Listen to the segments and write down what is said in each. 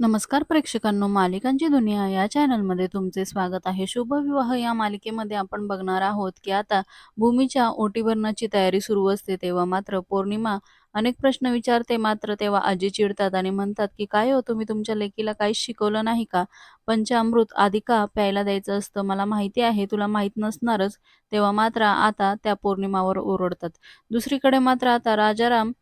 नमस्कार प्रेक्षकांनो, मालिकांची दुनिया या चॅनलमध्ये तुमचे स्वागत आहे. शुभविवाह या मालिकेमध्ये आपण बघणार आहोत, की आता भूमीच्या ओटीभरणाची तयारी सुरू असते. तेव्हा मात्र पौर्णिमा अनेक प्रश्न विचारते. मात्र तेव्हा आजी चिडतात आणि म्हणतात, की "काय हो तुम्ही तुमच्या लेकीला काहीच शिकवलं नाही का? पंचामृत आधी का प्यायला द्यायचं असतं? मला माहिती आहे तुला माहीत नसणारच." तेव्हा मात्र आता त्या पौर्णिमावर ओरडतात. दुसरीकडे मात्र आता राजाराम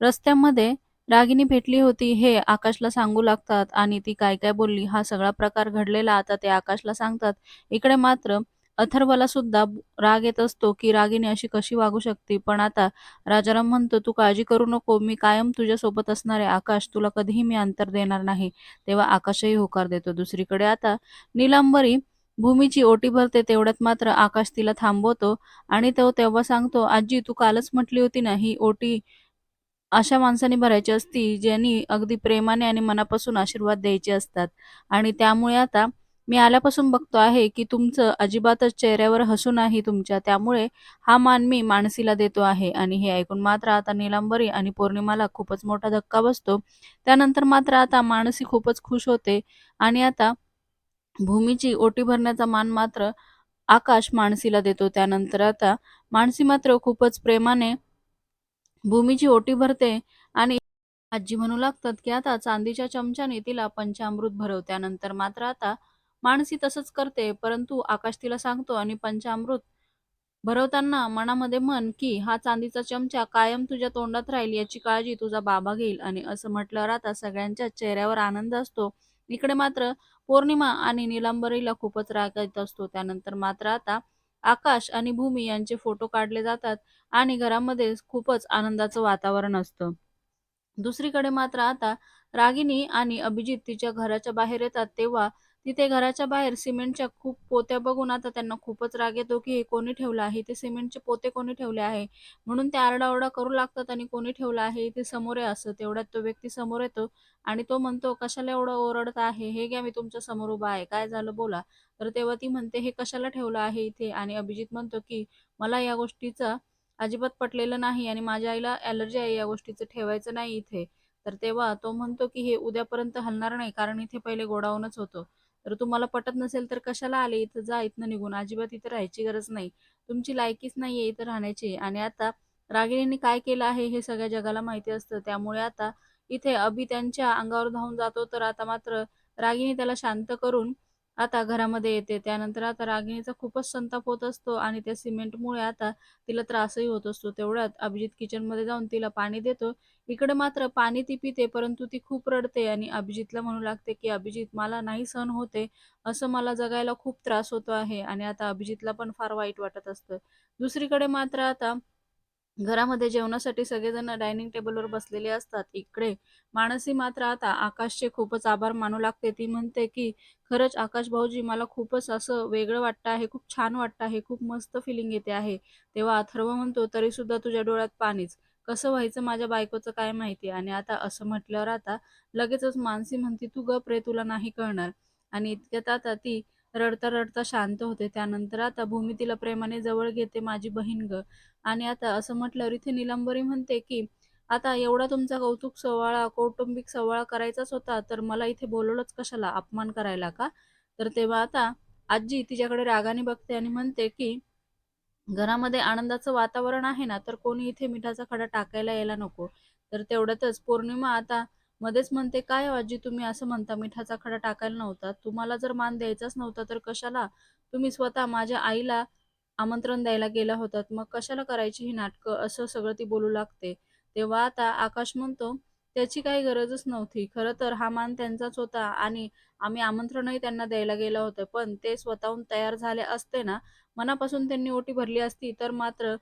रस्त्यामध्ये रागिनी भेटली होती हे आकाशला सांगू लागतात आणि ती काय काय बोलली हा सगळा प्रकार घडलेला आता ते आकाशला सांगतात. इकडे मात्र अथर्वला सुद्धा राग येत असतो की रागिनी अशी कशी वागू शकते. पण आता राजाराम म्हणतो, "तू काळजी करू नको. मी कायम तुझ्यासोबत असणारे आकाश. तुला कधीही मी अंतर देणार नाही." तेव्हा आकाशही होकार देतो. दुसरीकडे आता नीलांबरी भूमीची ओटी भरते. तेवढ्यात मात्र आकाश तिला थांबवतो आणि तो तेव्हा सांगतो, "आजी तू कालच म्हटली होती ना, ही ओटी अशा माणसाने भरायची असती, ज्यांनी अगदी प्रेमाने आणि मनापासून आशीर्वाद द्यायचे असतात. आणि त्यामुळे आता मी आल्यापासून बघतो आहे, की तुमचं अजिबातच चेहऱ्यावर हसू नाही तुमच्या. त्यामुळे हा मान मी मानसीला देतो आहे." आणि हे ऐकून मात्र आता नीलांबरी आणि पौर्णिमाला खूपच मोठा धक्का बसतो. त्यानंतर मात्र आता मानसी खूपच खुश होते आणि आता भूमीची ओटी भरण्याचा मान मात्र आकाश मानसीला देतो. त्यानंतर आता मानसी मात्र खूपच प्रेमाने भूमीची ओटी भरते आणि आजी म्हणू लागतात, की आता चांदीच्या चमच्याने तिला पंचामृत भरव. त्यानंतर मात्र आता मानसी तसंच करते, परंतु आकाश तिला सांगतो आणि पंचामृत भरवताना मनामध्ये म्हण, की हा चांदीचा चमचा कायम तुझ्या तोंडात राहील याची काळजी तुझा बाबा घेईल. आणि असं म्हटल्यावर आता सगळ्यांच्या चेहऱ्यावर आनंद असतो. इकडे मात्र पौर्णिमा आणि नीलांबरीला खूपच राग येत असतो. त्यानंतर मात्र आता आकाश आणि भूमी यांचे फोटो काढले जातात आणि घरामध्ये खूपच आनंदाचं वातावरण असतं. दुसरीकडे मात्र आता रागिनी आणि अभिजित तिच्या घराच्या बाहेर येतात तेव्हा तिथे घराच्या बाहेर सिमेंटच्या खूप पोत्या बघून आता त्यांना खूपच राग येतो की हे कोणी ठेवलं आहे? ते सिमेंटचे पोते कोणी ठेवले आहे? म्हणून ते आरडाओरडा करू लागतात आणि कोणी ठेवलं आहे? इथे समोर आहे असं. तेवढ्यात तो व्यक्ती समोर येतो आणि तो म्हणतो कशाला एवढं ओरडत आहे? हे घ्या मी तुमच्यासमोर उभा आहे. काय झालं बोला. तर तेव्हा ती म्हणते हे कशाला ठेवलं आहे इथे? आणि अभिजित म्हणतो की मला या गोष्टीचा अजिबात पटलेलं नाही आणि माझ्या आईला ॲलर्जी आहे या गोष्टीचं. ठेवायचं नाही इथे. तर तेव्हा तो म्हणतो, की "हे उद्यापर्यंत हलणार नाही कारण इथे पहिले गोडाऊनच होतं. तर तुम्हाला पटत नसेल तर कशाला आले इथं? जा इथनं निघून. अजिबात इथं राहायची गरज नाही. तुमची लायकीच नाहीये इथं राहण्याची." आणि आता रागिणीने काय केलं आहे हे सगळ्या जगाला माहिती असतं. त्यामुळे आता इथे अभि त्यांच्या अंगावर धावून जातो. तर आता मात्र रागिणी त्याला शांत करून आता घरामध्ये येते. त्यानंतर आता रागिणीचा खूपच संताप होत असतो आणि त्या सिमेंटमुळे आता तिला त्रासही होत असतो. तेवढ्यात अभिजित किचनमध्ये जाऊन तिला पाणी देतो. इकडे मात्र पाणी ती पिते, परंतु ती खूप रडते आणि अभिजितला म्हणू लागते, की "अभिजित मला नाही सहन होते असं मला जगायला खूप त्रास होतो आहे." आणि आता अभिजितला पण फार वाईट वाटत असतं. दुसरीकडे मात्र आता घरामध्ये जेवणासाठी सगळेजण डायनिंग टेबलवर बसलेले असतात. इकडे मानसी मात्र आता आकाशचे खूपच आभार मानू लागते. ती म्हणते, की "खरंच आकाश भाऊजी मला खूपच असं वेगळं वाटतं आहे, खूप छान वाटतं आहे, खूप मस्त फिलिंग येते आहे." तेव्हा अथर्व म्हणतो, "तरीसुद्धा तुझ्या डोळ्यात पाणीच. कसं व्हायचं माझ्या बायकोचं काय माहिती?" आणि आता असं म्हटल्यावर आता लगेचच मानसी म्हणते, "तू गप रे, तुला नाही कळणार." आणि इतक्यात आता ती रडता-रडता शांत होते. त्यानंतर आता भूमी तिला प्रेमाने जवळ घेते, "माझी बहीण ग आणि आता असं म्हटल्यावर इथे निलंबरी म्हणते, की "आता एवढा तुमचा कौतुक सोहळा, कौटुंबिक सोहळा करायचाच होता, तर मला इथे बोलवलंच कशाला? अपमान करायला का?" तर तेव्हा आता आजी तिच्याकडे रागाने बघते आणि म्हणते, की घरामध्ये आनंदाचं वातावरण आहे ना, तर कोणी इथे मिठाचा खडा टाकायला यायला नको. तर तेवढ्यातच पौर्णिमा आता मध्येच म्हणते, "काय हो आजी तुम्ही असं म्हणता मिठाचा खडा टाकायला नव्हता. तुम्हाला जर मान द्यायचाच नव्हता तर कशाला तुम्ही स्वतः माझ्या आईला आमंत्रण द्यायला गेला होतात. मग कशाला करायची ही नाटकं?" असं सगळं ती बोलू लागते. तेव्हा आता आकाश म्हणतो, "त्याची काही गरजच नव्हती. खरं तर हा मान त्यांचाच होता आणि आम्ही आमंत्रणही त्यांना द्यायला गेलं होतं. पण ते स्वतःहून तयार झाले असते ना, मनापासून त्यांनी ओटी भरली असती तर मात्र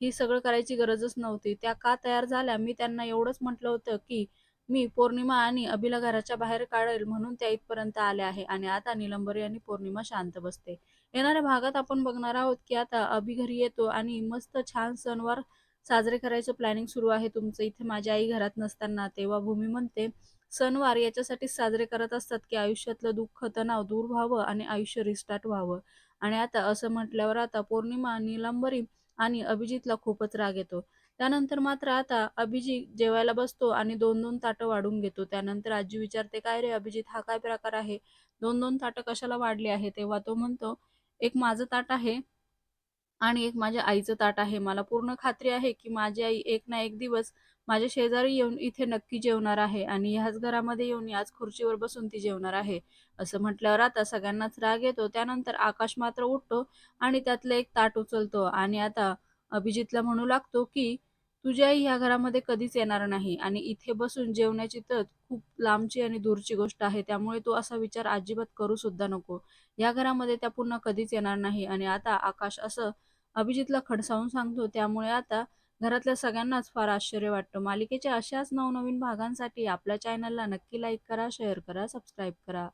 ही सगळं करायची गरजच नव्हती. त्या का तयार झाल्या? मी त्यांना एवढंच म्हटलं होतं, की मी पौर्णिमा आणि अभिला घराच्या बाहेर काढेल म्हणून त्या इथपर्यंत आल्या आहे. आणि आता निलंबरी आणि पौर्णिमा शांत बसते. येणाऱ्या भागात आपण बघणार आहोत, की आता अभि घरी येतो आणि मस्त छान सणवार साजरे करायचं प्लॅनिंग सुरू आहे तुमचं. इथे माझी आई घरात नसताना तेव्हा भूमी म्हणते, "सणवार याच्यासाठीच साजरे करत असतात, की आयुष्यातलं दुःख, तणाव दूर व्हावं आणि आयुष्य रिस्टार्ट व्हावं." आणि आता असं म्हटल्यावर आता पौर्णिमा, निलंबरी आणि अभिजितला खूपच राग येतो. त्यानंतर मात्र आता अभिजित जेवायला बसतो आणि दोन दोन ताटं वाढून घेतो. त्यानंतर आजी विचारते काय रे अभिजित हा काय प्रकार आहे? दोन दोन ताटं कशाला वाढले आहे? तेव्हा तो म्हणतो एक माझं ताट आहे आणि एक माझ्या आईचं ताट आहे. मला पूर्ण खात्री आहे की माझी आई एक ना एक दिवस माझ्या शेजारी येऊन इथे नक्की जेवणार आहे आणि ह्याच घरामध्ये येऊन याच खुर्चीवर बसून ती जेवणार आहे. असं म्हटल्यावर आता सगळ्यांनाच राग येतो. त्यानंतर आकाश मात्र उठतो आणि त्यातलं एक ताट उचलतो आणि आता अभिजितला म्हणू लागतो की तुझी आई ह्या घरामध्ये कधीच येणार नाही आणि इथे बसून जेवण्याची तर खूप लांबची आणि दूरची गोष्ट आहे. त्यामुळे तू असा विचार अजिबात करू सुद्धा नको. या घरामध्ये त्या पुन्हा कधीच येणार नाही. आणि आता आकाश असं अभिजितला खडसावून सांगतो. त्यामुळे आता घरातल्या सगळ्यांनाच फार आश्चर्य वाटतं. मालिकेच्या अशाच नवनवीन भागांसाठी आपल्या चॅनलला नक्की लाईक करा शेअर करा सबस्क्राईब करा.